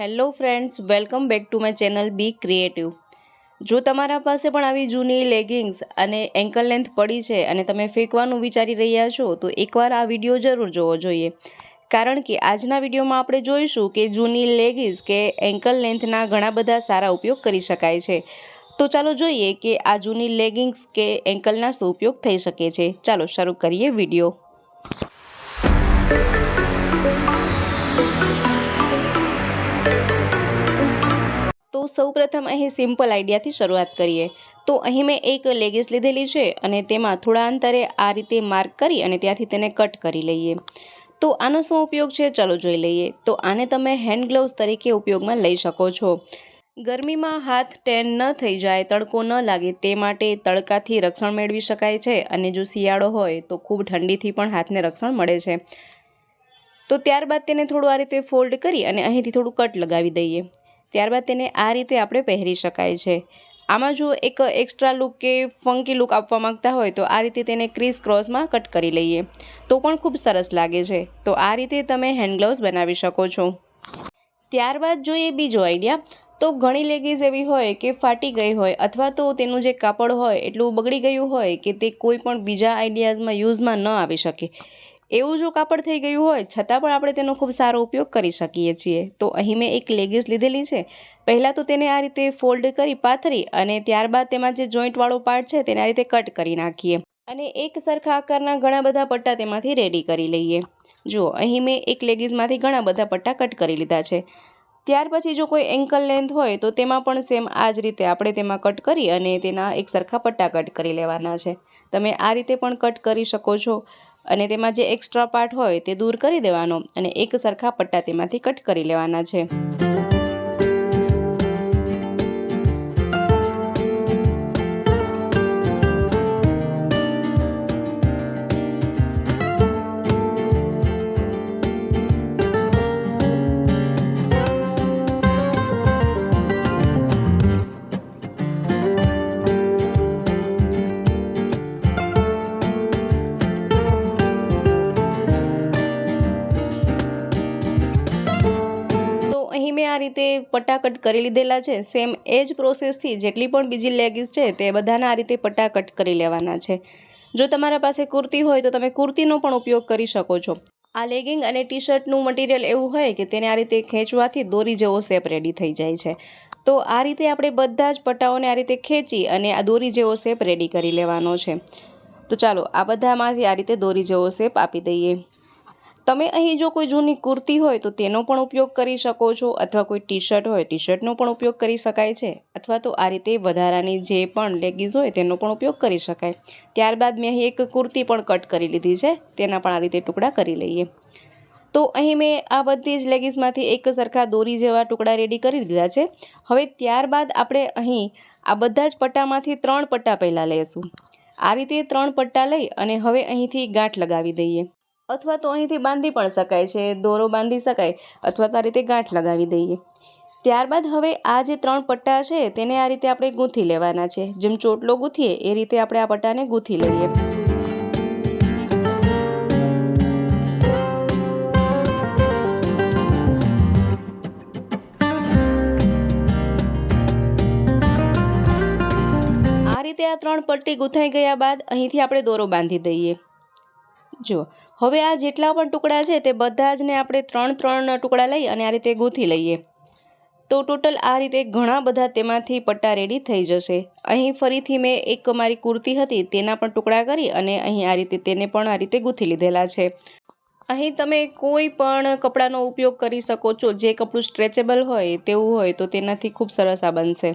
Hello friends, welcome back to my channel be creative. જો તમારા પાસે પણ આવી જૂની લેગિંગ્સ અને એન્કલ લેન્થ પડી છે અને તમે ફેંકવાનું વિચારી રહ્યા છો, તો એકવાર આ વીડિયો જરૂર જોવો જોઈએ. કારણ કે આજના વિડીયોમાં આપણે જોઈશું કે જૂની લેગિંગ્સ કે એન્કલ લેન્થના ઘણા બધા સારા ઉપયોગ કરી શકાય છે. તો ચાલો જોઈએ કે આ જૂની લેગિંગ્સ કે એન્કલના શું ઉપયોગ થઈ શકે છે. ચાલો શરૂ કરીએ વીડિયો. તો સૌપ્રથમ અહીં સિમ્પલ આઈડિયાથી શરૂઆત કરીએ. તો અહીં મેં એક લેગીસ લીધેલી છે અને તેમાં થોડા અંતરે આ રીતે માર્ક કરી અને ત્યાંથી તેને કટ કરી લઈએ. તો આનો શું ઉપયોગ છે? ચલો જોઈ લઈએ. તો આને તમે હેન્ડ ગ્લવ્સ તરીકે ઉપયોગમાં લઈ શકો છો. ગરમીમાં હાથ ટેન ન થઈ જાય, તડકો ન લાગે, તે માટે તડકાથી રક્ષણ મેળવી શકાય છે અને જો શિયાળો હોય તો ખૂબ ઠંડીથી પણ હાથને રક્ષણ મળે છે. તો ત્યારબાદ તેને થોડું આ રીતે ફોલ્ડ કરી અને અહીંથી થોડું કટ લગાવી દઈએ. ત્યારબાદ તેને આ રીતે આપણે પહેરી શકાય છે. આમાં જો એક એક્સ્ટ્રા લુક કે ફંકી લુક આપવા માંગતા હોય તો આ રીતે તેને ક્રીસ ક્રોસમાં કટ કરી લઈએ. તો પણ ખૂબ સરસ લાગે છે. તો આ રીતે તમે હેન્ડ ગ્લવ્સ બનાવી શકો છો. ત્યારબાદ જોઈએ બીજો આઈડિયા તો ઘણી લેગીઝ એવી હોય કે ફાટી ગઈ હોય અથવા તો તેનું જે કાપડ હોય એટલું બગડી ગયું હોય કે તે કોઈ પણ બીજા આઈડિયાઝમાં યુઝમાં ન આવી શકે. એવું જો કાપડ થઈ ગયું હોય, છતાં પણ આપણે તેનો ખૂબ સારો ઉપયોગ કરી શકીએ છીએ. તો અહીં મેં એક લેગીસ લીધેલી છે. પહેલાં તો તેને આ રીતે ફોલ્ડ કરી પાથરી અને ત્યારબાદ તેમાં જે જોઈન્ટવાળો પાર્ટ છે તેને આ રીતે કટ કરી નાખીએ અને એક સરખા આકારના ઘણા બધા પટ્ટા તેમાંથી રેડી કરી લઈએ. જુઓ, અહીં મેં એક લેગીઝમાંથી ઘણા બધા પટ્ટા કટ કરી લીધા છે. ત્યાર પછી જો કોઈ એન્કલ લેન્થ હોય, તો તેમાં પણ સેમ આ જ રીતે આપણે તેમાં કટ કરી અને તેના એક સરખા પટ્ટા કટ કરી લેવાના છે. તમે આ રીતે પણ કટ કરી શકો છો. અને તેમાં જે એક્સ્ટ્રા પાર્ટ હોય તે દૂર કરી દેવાનો અને એક સરખા પટ્ટા તેમાંથી કટ કરી લેવાના છે. આ રીતે પટાકટ કરી લીધેલા છે. સેમ એ જ પ્રોસેસથી જેટલી પણ બીજી લેગીસ છે તે બધાના આ રીતે પટાકટ કરી લેવાના છે. જો તમારા પાસે કુર્તી હોય તો તમે કુર્તીનો પણ ઉપયોગ કરી શકો છો. આ લેગિંગ અને ટી શર્ટનું મટીરિયલ એવું હોય કે તેને આ રીતે ખેંચવાથી દોરી જેવો શેપ રેડી થઈ જાય છે. તો આ રીતે આપણે બધા જ પટ્ટાઓને આ રીતે ખેંચી અને આ દોરી જેવો શેપ રેડી કરી લેવાનો છે. તો ચાલો, આ બધામાંથી આ રીતે દોરી જેવો શેપ આપી દઈએ. તમે અહીં જો કોઈ જૂની કુર્તી હોય તો તેનો પણ ઉપયોગ કરી શકો છો અથવા કોઈ ટી શર્ટ હોય ટી શર્ટનો પણ ઉપયોગ કરી શકાય છે. અથવા તો આ રીતે વધારાની જે પણ લેગીઝ હોય તેનો પણ ઉપયોગ કરી શકાય. ત્યારબાદ મેં અહીં એક કુર્તી પણ કટ કરી લીધી છે, તેના પણ આ રીતે ટુકડા કરી લઈએ. તો અહીં મેં આ બધી જ લેગીસમાંથી એક સરખા દોરી જેવા ટુકડા રેડી કરી દીધા છે. હવે ત્યારબાદ આપણે અહીં આ બધા જ પટ્ટામાંથી ત્રણ પટ્ટા પહેલાં લઈશું. આ રીતે ત્રણ પટ્ટા લઈ અને હવે અહીંથી ગાંઠ લગાવી દઈએ. અથવા તો અહીંથી બાંધી પણ શકાય છે, દોરો બાંધી શકાય અથવા તો આ રીતે ગાંઠ લગાવી દઈએ. ત્યારબાદ હવે આ જે ત્રણ પટ્ટા છે તેને આ રીતે આપણે ગૂંથી લેવાના છે. જેમ ચોટલો ગૂંથીએ એ રીતે આપણે આ પટ્ટાને ગૂંથી લઈએ. આ રીતે આ ત્રણ પટ્ટી ગૂંથાઈ ગયા બાદ અહીંથી આપણે દોરો બાંધી દઈએ. જો હવે આ જેટલા પણ ટુકડા છે તે બધા જ ને આપણે ત્રણ ત્રણ ટુકડા લઈ અને આ રીતે ગૂંથી લઈએ. તો ટોટલ આ રીતે ઘણા બધા તેમાંથી પટ્ટા રેડી થઈ જશે. અહીં ફરીથી મેં એક મારી કુર્તી હતી તેના પણ ટુકડા કરી અને અહીં આ રીતે તેને પણ આ રીતે ગૂંથી લીધેલા છે. અહીં તમે કોઈ પણ કપડાનો ઉપયોગ કરી શકો છો. જે કપડું સ્ટ્રેચેબલ હોય, તેવું હોય, તો તેનાથી ખૂબ સરસ આ બનશે.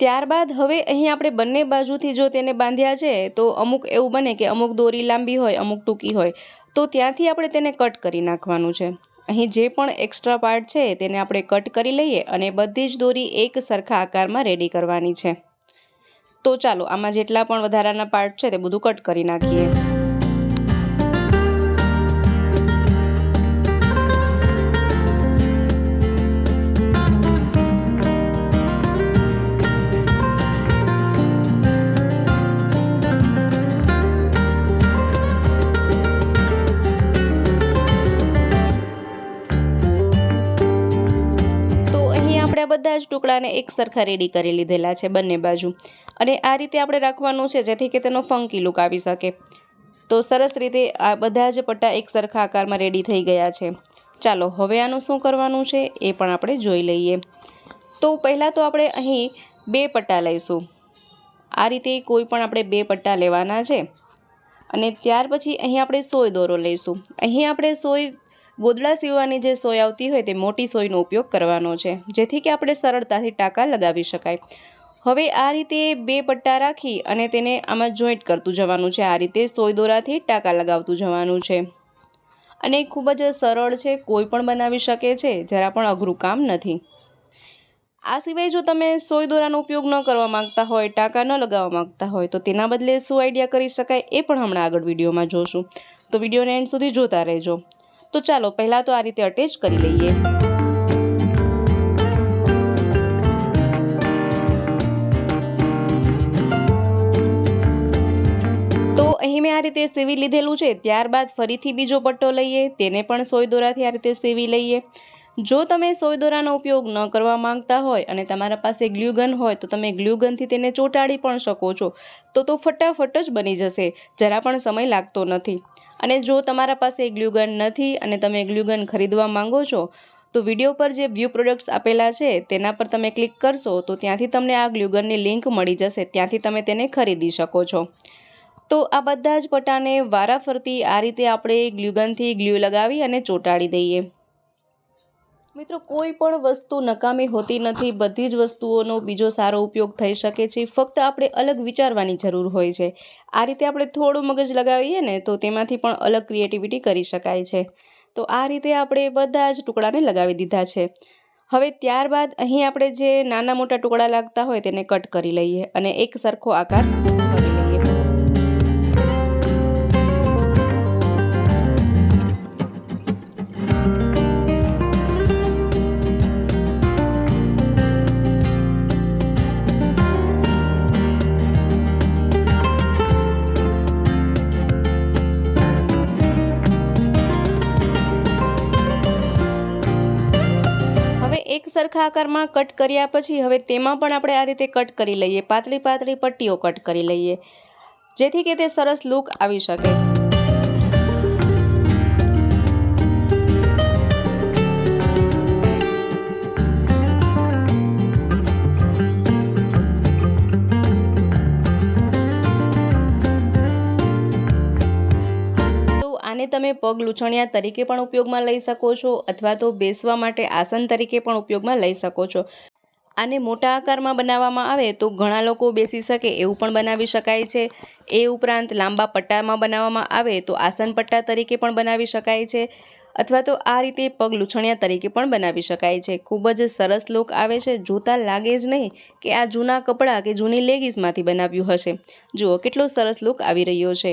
ત્યારબાદ હવે અહીં આપણે બંને બાજુથી જો તેને બાંધ્યા છે, તો અમુક એવું બને કે અમુક દોરી લાંબી હોય, અમુક ટૂંકી હોય. તો ત્યાંથી આપણે તેને કટ કરી નાખવાનું છે. અહીં જે પણ એક્સ્ટ્રા પાર્ટ છે, તેને આપણે કટ કરી લઈએ અને બધી જ દોરી એક સરખા આકારમાં રેડી કરવાની છે. તો ચાલો, આમાં જેટલા પણ વધારાના પાર્ટ છે, તે બધું કટ કરી નાખીએ. બધા જ ટુકડાને એક સરખા રેડી કરી લીધેલા છે બંને બાજુ. અને આ રીતે આપણે રાખવાનું છે જેથી કે તેનો ફંકી લુક આવી શકે. તો સરસ રીતે આ બધા જ પટ્ટા એક સરખા આકારમાં રેડી થઈ ગયા છે. ચાલો, હવે આનું શું કરવાનું છે એ પણ આપણે જોઈ લઈએ. તો પહેલાં તો આપણે અહીં બે પટ્ટા લઈશું. આ રીતે કોઈ પણ આપણે બે પટ્ટા લેવાના છે. અને ત્યાર પછી અહીં આપણે સોય દોરો લઈશું. અહીં આપણે સોય ગોદડા સીવવાની જે સોય આવતી હોય તે મોટી સોયનો ઉપયોગ કરવાનો છે, જેથી કે આપણે સરળતાથી ટાંકા લગાવી શકાય. હવે આ રીતે બે પટ્ટા રાખી અને તેને આમાં જોઈન્ટ કરતું જવાનું છે. આ રીતે સોય દોરાથી ટાંકા લગાવતું જવાનું છે. અને ખૂબ જ સરળ છે, કોઈ પણ બનાવી શકે છે, જરા પણ અઘરું કામ નથી. આ સિવાય જો તમે સોય દોરાનો ઉપયોગ ન કરવા માંગતા હોય, ટાંકા ન લગાવવા માંગતા હોય, તો તેના બદલે શું આઈડિયા કરી શકાય એ પણ હમણાં આગળ વિડીયોમાં જોશું. તો વિડીયોને એન્ડ સુધી જોતા રહેજો. તો ચાલો પહેલાં તો આ રીતે અટેચ કરી લઈએ. તો અહીં મેં આ રીતે સીવી લીધેલું છે, ત્યારબાદ ફરીથી બીજો પટ્ટો લઈએ, તેને પણ સોય દોરાથી આ રીતે સીવી લઈએ. જો તમે સોય દોરાનો ઉપયોગ ન કરવા માંગતા હોય અને તમારા પાસે ગ્લ્યુગન હોય, તો તમે ગ્લ્યુગનથી તેને ચોંટાડી પણ શકો છો. તો તો ફટાફટ જ બની જશે, જરા પણ સમય લાગતો નથી. અને જો તમારા પાસે ગ્લ્યુગન નથી અને તમે ગ્લ્યુગન ખરીદવા માંગો છો, તો વીડિયો પર જે વ્યૂ પ્રોડક્ટ્સ આપેલા છે, તેના પર તમે ક્લિક કરશો, તો ત્યાંથી તમને આ ગ્લુગનની લિંક મળી જશે, ત્યાંથી તમે તેને ખરીદી શકો છો. તો આ બધા જ પટ્ટાને વારાફરતી આ રીતે આપણે ગ્લ્યુગનથી ગ્લ્યુ લગાવી અને ચોંટાડી દઈએ. મિત્રો, કોઈ પણ વસ્તુ નકામી હોતી નથી. બધી જ વસ્તુઓનો બીજો સારો ઉપયોગ થઈ શકે છે. ફક્ત આપણે અલગ વિચારવાની જરૂર હોય છે. આ રીતે આપણે થોડું મગજ લગાવીએ ને, તો તેમાંથી પણ અલગ ક્રિએટિવિટી કરી શકાય છે. તો આ રીતે આપણે બધા જ ટુકડાને લગાવી દીધા છે. હવે ત્યારબાદ અહીં આપણે જે નાના મોટા ટુકડા લાગતા હોય તેને કટ કરી લઈએ અને એક સરખો આકાર કરી લઈએ. એક સરખા આકારમાં કટ કર્યા પછી હવે તેમાં પણ આપણે આ રીતે કટ કરી લઈએ. પાતળી પાતળી પટ્ટીઓ કટ કરી લઈએ, જેથી કે તે સરસ લુક આવી શકે. તમે પગ લૂછણિયા તરીકે પણ ઉપયોગમાં લઈ શકો છો અથવા તો બેસવા માટે આસન તરીકે પણ ઉપયોગમાં લઈ શકો છો. આને મોટા આકારમાં બનાવવામાં આવે તો ઘણા લોકો બેસી શકે એવું પણ બનાવી શકાય છે. એ ઉપરાંત લાંબા પટ્ટામાં બનાવવામાં આવે તો આસન પટ્ટા તરીકે પણ બનાવી શકાય છે અથવા તો આ રીતે પગ લૂછણિયા તરીકે પણ બનાવી શકાય છે. ખૂબ જ સરસ લુક આવે છે. જોતાં લાગે જ નહીં કે આ જૂના કપડાં કે જૂની લેગીસમાંથી બનાવ્યું હશે. જુઓ કેટલો સરસ લુક આવી રહ્યો છે.